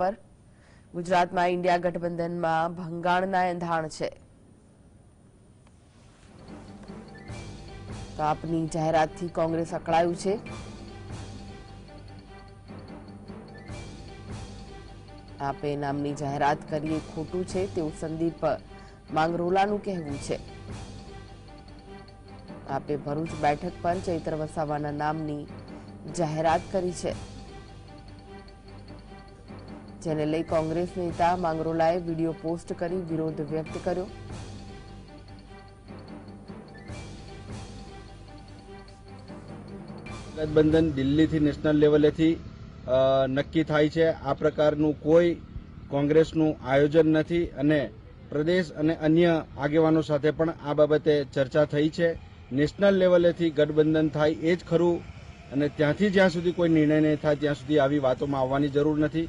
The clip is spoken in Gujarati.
પર ગુજરાતમાં ઇન્ડિયા ગઠબંધનમાં ભંગાણના એંધાણ છે. આપની જાહેરાતથી કોંગ્રેસ અકળાયું છે. આપે નામની જાહેરાત કરીએ ખોટું છે તેવું સંદીપ માંગરોલાનું કહેવું છે. આપે ભરૂચ બેઠક પર ચૈત્ર વસાવાના નામની જાહેરાત કરી છે. જેને લઈ કોંગ્રેસ નેતા માંગરોલાએ વીડિયો પોસ્ટ કરી વિરોધ વ્યક્ત કર્યો. ગઠબંધન દિલ્હીથી નેશનલ લેવલેથી નક્કી થાય છે આ પ્રકારનું કોઈ કોંગ્રેસનું આયોજન નથી અને પ્રદેશ અને અન્ય આગેવાનો સાથે પણ આ બાબતે ચર્ચા થઈ છે. નેશનલ લેવલેથી ગઠબંધન થાય એ જ ખરું અને ત્યાંથી જ્યાં સુધી કોઈ નિર્ણય નહીં થાય, ત્યાં સુધી આવી વાતોમાં આવવાની જરૂર નથી.